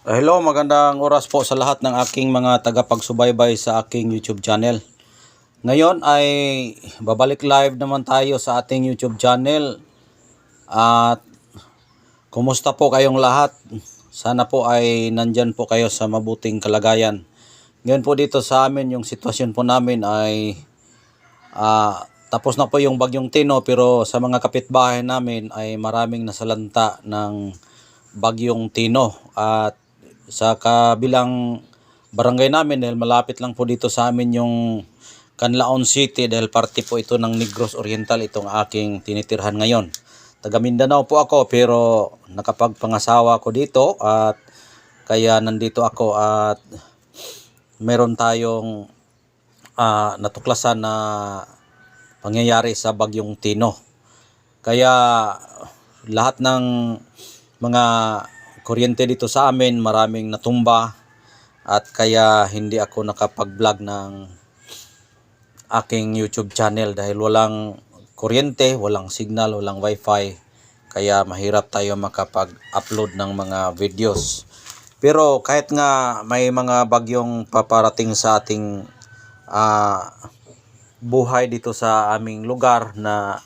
Uh, Hello, magandang oras po sa lahat ng aking mga tagapagsubaybay sa aking YouTube channel. Ngayon ay babalik live naman tayo sa ating YouTube channel. At kumusta po kayong lahat? Sana po ay nandyan po kayo sa mabuting kalagayan. Ngayon po dito sa amin, yung sitwasyon po namin ay ah, tapos na po yung bagyong Tino pero sa mga kapitbahay namin ay maraming nasalanta ng bagyong Tino at sa kabilang barangay namin dahil malapit lang po dito sa amin yung Canlaon City dahil parte po ito ng Negros Oriental itong aking tinitirhan ngayon. Taga Mindanao po ako pero nakapagpangasawa ko dito at kaya nandito ako at meron tayong ah, natuklasan na pangyayari sa bagyong Tino. Kaya lahat ng mga kuryente dito sa amin maraming natumba at kaya hindi ako nakapag-vlog ng aking YouTube channel dahil walang kuryente, walang signal, walang wifi kaya mahirap tayo makapag-upload ng mga videos. Pero kahit nga may mga bagyong paparating sa ating ah, buhay dito sa aming lugar na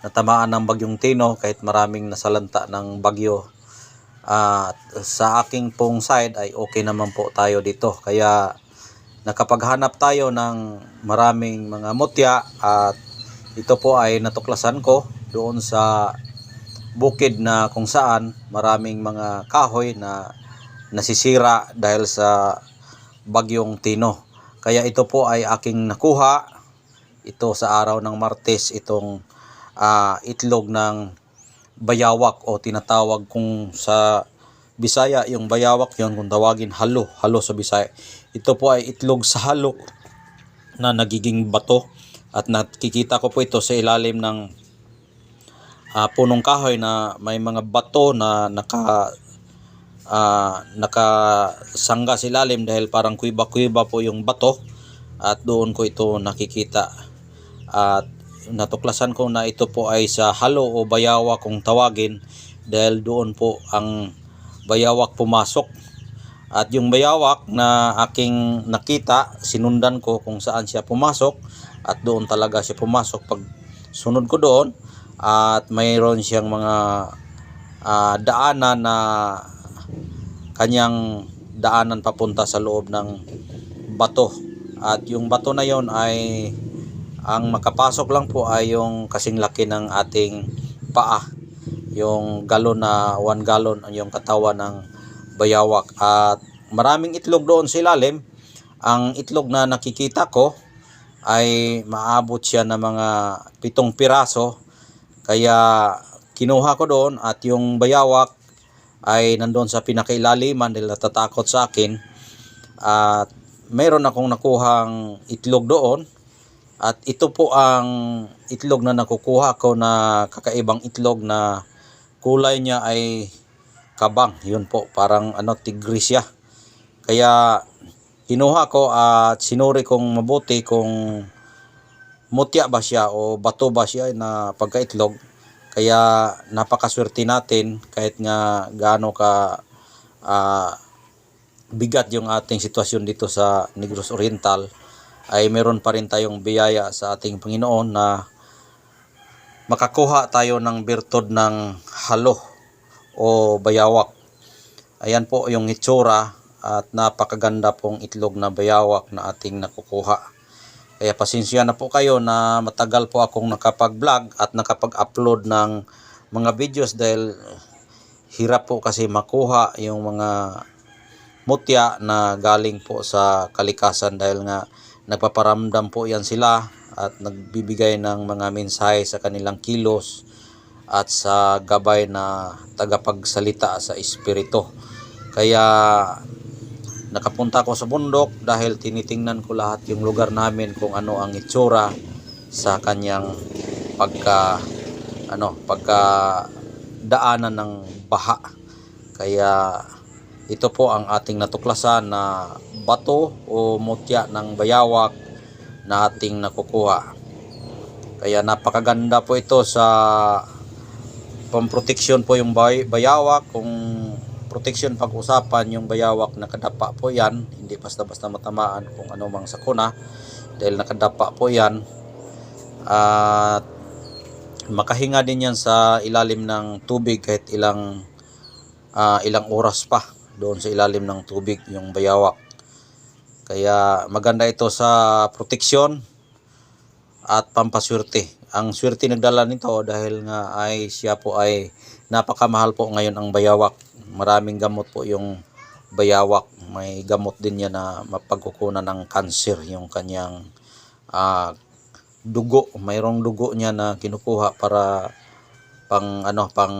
natamaan ng bagyong Tino kahit maraming nasalanta ng bagyo at sa aking pong side ay okay naman po tayo dito. Kaya nakapaghanap tayo ng maraming mga mutya at ito po ay natuklasan ko doon sa bukid na kung saan maraming mga kahoy na nasisira dahil sa bagyong Tino. Kaya ito po ay aking nakuha. Ito sa araw ng Martes itong ah, itlog ng bayawak o tinatawag kung sa Bisaya yung bayawak yon kung tawagin halo halo sa Bisaya. Ito po ay itlog sa halo na nagiging bato. At nakikita ko po ito sa ilalim ng ah, punong kahoy na may mga bato na naka ah, nakasangga sa ilalim dahil parang kuiba-kuiba po yung bato. At doon ko ito nakikita. At natuklasan ko na ito po ay sa halo o bayawa kung tawagin dahil doon po ang bayawak pumasok. At yung bayawak na aking nakita sinundan ko kung saan siya pumasok at doon talaga siya pumasok. Pag sunod ko doon at mayroon siyang mga ah, daanan na kanyang daanan papunta sa loob ng bato. At yung bato na yon ay ang makapasok lang po ay yung kasing laki ng ating paa. Yung galon na 1 gallon yung katawan ng bayawak. At maraming itlog doon sa ilalim. Ang itlog na nakikita ko ay maabot siya ng mga pitong piraso. Kaya kinuha ko doon at yung bayawak ay nandoon sa pinakailaliman dahil natatakot sa akin. At meron akong nakuhang itlog doon at ito po ang itlog na nakukuha ko na kakaibang itlog na kulay niya ay kabang. Yun po, parang ano, tigris siya. Kaya kinuha ko at sinuri kong mabuti kung mutya ba siya o bato ba siya na pagkaitlog. Kaya napakaswerte natin kahit nga gaano ka ah, bigat yung ating sitwasyon dito sa Negros Oriental ay meron pa rin tayong biyaya sa ating Panginoon na makakuha tayo ng birtod ng halo o bayawak. Ayan po yung itsura at napakaganda pong itlog na bayawak na ating nakukuha. Kaya pasensya na po kayo na matagal po akong nakapag-vlog at nakapag-upload ng mga videos dahil hirap po kasi makuha yung mga mutya na galing po sa kalikasan dahil nga nagpaparamdam po yan sila at nagbibigay ng mga mensahe sa kanilang kilos at sa gabay na tagapagsalita sa espiritu. Kaya nakapunta ko sa bundok dahil tinitingnan ko lahat yung lugar namin kung ano ang itsura sa kanyang pagka ano pagka daanan ng baha. Kaya ito po ang ating natuklasan na bato o mutya ng bayawak na ating nakukuha. Kaya napakaganda po ito sa pamproteksyon po yung bay, bayawak. Kung protection pag-usapan yung bayawak nakadapa po yan. Hindi basta-basta matamaan kung ano mang sakuna dahil nakadapa po yan. At makahinga din yan sa ilalim ng tubig kahit ilang ah, ilang oras pa doon sa ilalim ng tubig yung bayawak kaya maganda ito sa proteksyon at pampaswerte. Ang swerte nagdala nito dahil nga ay siya po ay napakamahal po ngayon ang bayawak. Maraming gamot po yung bayawak. May gamot din niya na mapagkukunan ng cancer yung kanyang ah, dugo. Mayroong dugo niya na kinukuha para pang ano pang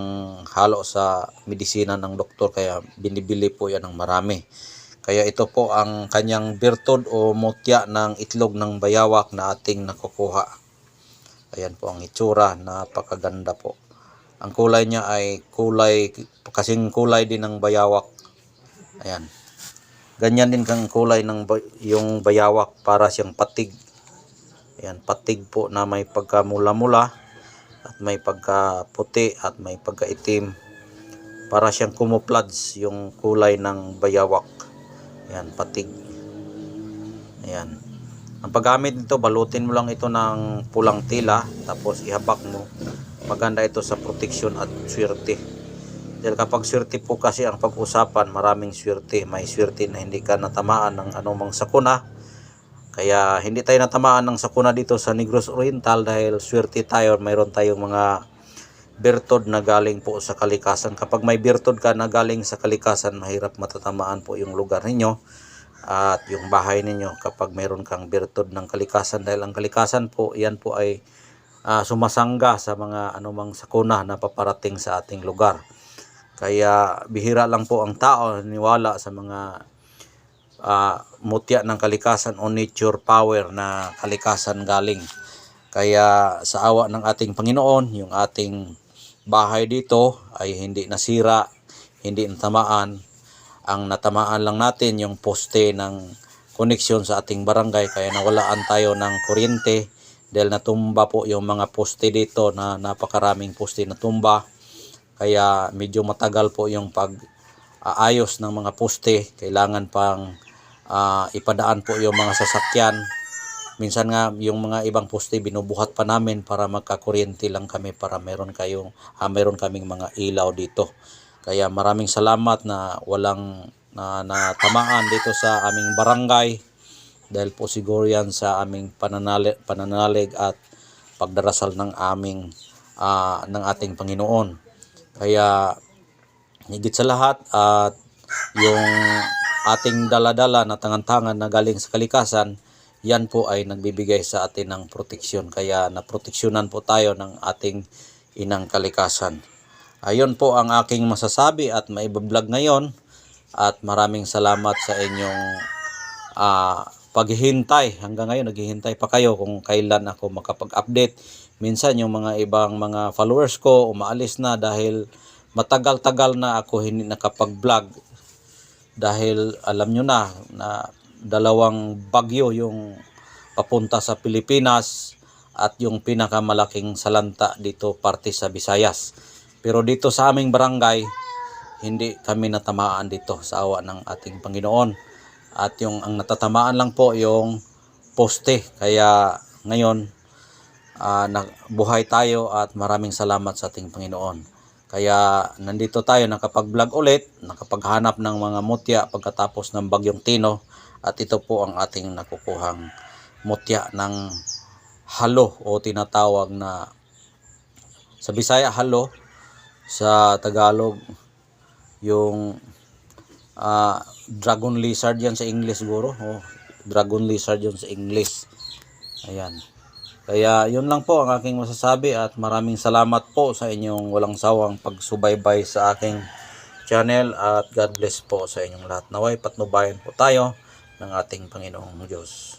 halo sa medisina ng doktor kaya binibili po yan ng marami. Kaya ito po ang kanyang birtod o mutya ng itlog ng bayawak na ating nakukuha. Ayan po ang itsura, napakaganda po. Ang kulay niya ay kulay, kasing kulay din ng bayawak. Ayan. Ganyan din kang kulay ng yung bayawak para siyang patig. Ayan, patig po na may pagkamula-mula at may pagkaputi at may pagkaitim. Para siyang camouflage yung kulay ng bayawak. Ayan, patig. Ayan. Ang paggamit nito, balutin mo lang ito ng pulang tila, tapos ihabak mo. Maganda ito sa protection at swerte. Dahil kapag swerte po kasi ang pag-usapan, maraming swerte. May swerte na hindi ka natamaan ng anumang sakuna. Kaya hindi tayo natamaan ng sakuna dito sa Negros Oriental dahil swerte tayo. Mayroon tayong mga birtod na galing po sa kalikasan. Kapag may birtod ka na galing sa kalikasan, mahirap matatamaan po yung lugar ninyo at yung bahay ninyo kapag mayroon kang birtod ng kalikasan dahil ang kalikasan po yan po ay ah, sumasangga sa mga anumang sakuna na paparating sa ating lugar. Kaya bihira lang po ang tao niwala sa mga ah, mutya ng kalikasan o nature power na kalikasan galing. Kaya sa awa ng ating Panginoon, yung ating bahay dito ay hindi nasira, hindi natamaan. Ang natamaan lang natin yung poste ng koneksyon sa ating barangay kaya nawalaan tayo ng kuryente dahil natumba po yung mga poste dito na napakaraming poste na tumba. Kaya medyo matagal po yung pag aayos ng mga poste. Kailangan pang ah, ipadaan po yung mga sasakyan. Minsan nga yung mga ibang poste binubuhat pa namin para magkakuryente lang kami para meron kayong ah, meron kaming mga ilaw dito. Kaya maraming salamat na walang na natamaan dito sa aming barangay dahil po siguro yan sa aming pananalig, pananalig at pagdarasal ng aming ah, ng ating Panginoon. Kaya higit sa lahat at yung ating daladala na tangan-tangan na galing sa kalikasan, yan po ay nagbibigay sa atin ng proteksyon. Kaya naproteksyonan po tayo ng ating inang kalikasan. Ayun po ang aking masasabi at maibablog ngayon at maraming salamat sa inyong ah, paghihintay. Hanggang ngayon naghihintay pa kayo kung kailan ako makapag-update. Minsan yung mga ibang mga followers ko umaalis na dahil matagal-tagal na ako hindi nakapag-vlog dahil alam nyo na na dalawang bagyo yung papunta sa Pilipinas at yung pinakamalaking salanta dito parte sa Visayas. Pero dito sa aming barangay, hindi kami natamaan dito sa awa ng ating Panginoon. At yung ang natatamaan lang po yung poste. Kaya ngayon, ah, na, buhay tayo at maraming salamat sa ating Panginoon. Kaya nandito tayo nakapag-vlog ulit, nakapaghanap ng mga mutya pagkatapos ng bagyong Tino at ito po ang ating nakukuhang mutya ng halo o tinatawag na sa Bisaya halo, sa Tagalog yung ah, dragon lizard yan sa English siguro. Oh, dragon lizard yun sa English. Ayan. Kaya yun lang po ang aking masasabi at maraming salamat po sa inyong walang sawang pagsubaybay sa aking channel at God bless po sa inyong lahat. Naway patnubayan po tayo ng ating Panginoong Diyos.